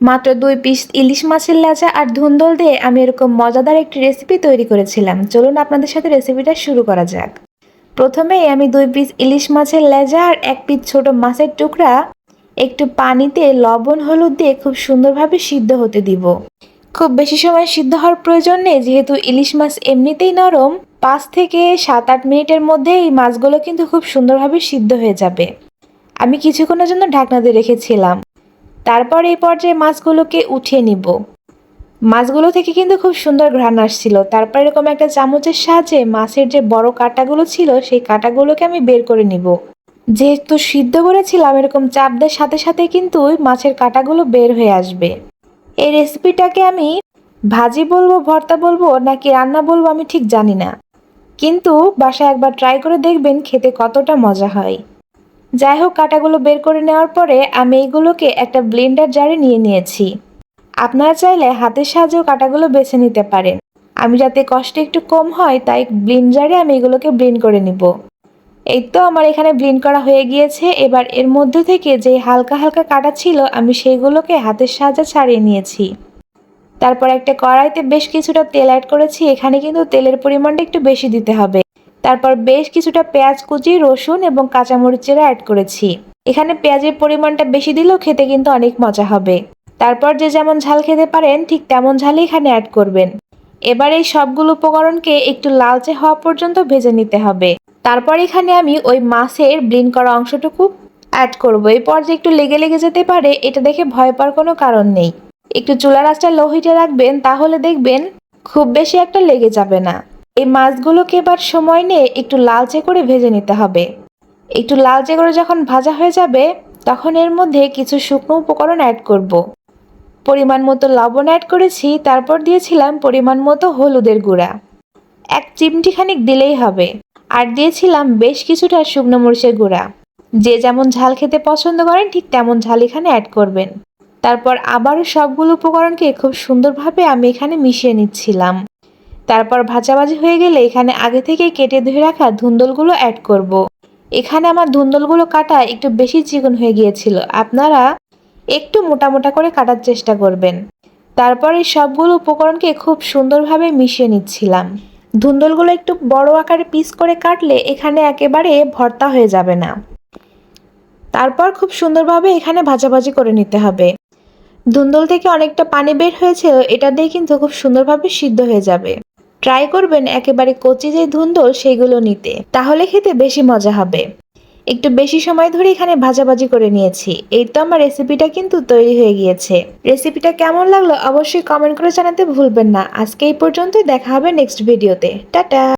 মাত্র দুই পিস ইলিশ মাছের লেজা আর ধুন্দল দিয়ে আমি এরকম মজাদার একটি রেসিপি তৈরি করেছিলাম। চলুন আপনাদের সাথে রেসিপিটা শুরু করা যাক। প্রথমেই আমি দুই পিস ইলিশ মাছের লেজা আর এক পিস ছোট মাছের টুকরা, একটু পানিতে লবণ, হলুদ দিয়ে খুব সুন্দরভাবে সিদ্ধ হতে দিব। খুব বেশি সময় সিদ্ধ হওয়ার প্রয়োজন নেই, যেহেতু ইলিশ মাছ এমনিতেই নরম, পাঁচ থেকে সাত আট মিনিটের মধ্যে এই মাছগুলো কিন্তু খুব সুন্দরভাবে সিদ্ধ হয়ে যাবে। আমি কিছুক্ষণের জন্য ঢাকনা দিয়ে রেখেছিলাম। তারপর এই পর্যায়ে মাছগুলোকে উঠিয়ে নিব। মাছগুলো থেকে কিন্তু খুব সুন্দর ঘ্রাণ আসছিল। তারপর এরকম একটা চামচের সাহায্যে মাছের যে বড় কাঁটাগুলো ছিল, সেই কাঁটাগুলোকে আমি বের করে নিব। যেহেতু সিদ্ধ করেছিলাম, এরকম চাপ দেওয়ার সাথে সাথে কিন্তু মাছের কাঁটাগুলো বের হয়ে আসবে। এই রেসিপিটাকে আমি ভাজি বলব, ভর্তা বলব, নাকি রান্না বলব আমি ঠিক জানি না। কিন্তু বাসায় একবার ট্রাই করে দেখবেন, খেতে কতটা মজা হয়। যাই হোক কাটাগুলো বের করে নেওয়ার পরে আমি এইগুলোকে একটা ব্লেন্ডার জারে নিয়ে নিয়েছি। আপনারা চাইলে হাতের সাহায্যেও কাটাগুলো বেছে নিতে পারেন। আমি যাতে কষ্ট একটু কম হয়, তাই ব্লিন্ড জারে আমি এগুলোকে ব্লেন্ড করে নিব। এই তো আমার এখানে ব্লেন্ড করা হয়ে গিয়েছে। এবার এর মধ্যে থেকে যে হালকা হালকা কাটা ছিল, আমি সেইগুলোকে হাতের সাহায্যে ছাড়িয়ে নিয়েছি। তারপর একটা কড়াইতে বেশ কিছুটা তেল অ্যাড করেছি। এখানে কিন্তু তেলের পরিমাণটা একটু বেশি দিতে হবে। তারপর বেশ কিছুটা পেঁয়াজ কুচি, রসুন এবং কাঁচামরিচেরা অ্যাড করেছি। এখানে পেঁয়াজের পরিমাণটা বেশি দিলেও খেতে কিন্তু অনেক মজা হবে। তারপর যে যেমন ঝাল খেতে পারেন, ঠিক তেমন ঝালই এখানে অ্যাড করবেন। এবার এই সবগুলো উপকরণকে একটু লালচে হওয়া পর্যন্ত ভেজে নিতে হবে। তারপর এখানে আমি ওই মাছের ব্লিন করা অংশটুকু অ্যাড করব। এই পর্যায়ে একটু লেগে লেগে যেতে পারে, এটা দেখে ভয় পাওয়ার কোনো কারণ নেই। একটু চুলার আঁচটা লো হিটে রাখবেন, তাহলে দেখবেন খুব বেশি একটা লেগে যাবে না। এই মাছগুলোকে এবার সময় নিয়ে একটু লালচে করে ভেজে নিতে হবে। একটু লালচে করে যখন ভাজা হয়ে যাবে, তখন এর মধ্যে কিছু শুকনো উপকরণ অ্যাড করব। পরিমাণ মতো লবণ অ্যাড করেছি, তারপর দিয়েছিলাম পরিমাণ মতো হলুদের গুঁড়া। এক চিমটি খানিক দিলেই হবে। আর দিয়েছিলাম বেশ কিছুটা শুকনো মরিচের গুঁড়া। যে যেমন ঝাল খেতে পছন্দ করেন, ঠিক তেমন ঝাল এখানে অ্যাড করবেন। তারপর আবারও সবগুলো উপকরণকে খুব সুন্দরভাবে আমি এখানে মিশিয়ে নিচ্ছিলাম। তারপর ভাজাভাজি হয়ে গেলে এখানে আগে থেকে কেটে ধুয়ে রাখা ধুন্দলগুলো অ্যাড করব। এখানে আমার ধুন্দলগুলো কাটা একটু বেশি চিকন হয়ে গিয়েছিল। আপনারা একটু মোটা মোটা করে কাটার চেষ্টা করবেন। তারপর এই সবগুলো উপকরণকে খুব সুন্দরভাবে মিশিয়ে নিচ্ছিলাম। ধুন্দলগুলো একটু বড় আকারে পিস করে কাটলে এখানে একেবারে ভর্তা হয়ে যাবে না। তারপর খুব সুন্দরভাবে এখানে ভাজাভাজি করে নিতে হবে। ধুন্দল থেকে অনেকটা পানি বের হয়েছিল, এটা দিয়ে কিন্তু খুব সুন্দরভাবে সিদ্ধ হয়ে যাবে। ট্রাই করবেন একেবারে কচি যে ধুন্দল সেইগুলো নিতে, তাহলে খেতে বেশি মজা হবে। একটু বেশি সময় ধরে এখানে ভাজাভাজি করে নিয়েছি। এই তো আমার রেসিপিটা কিন্তু তৈরি হয়ে গিয়েছে। রেসিপিটা কেমন লাগল অবশ্যই কমেন্ট করে জানাতে ভুলবেন না। আজকে এই পর্যন্তই, দেখা হবে নেক্সট ভিডিওতে টাটা!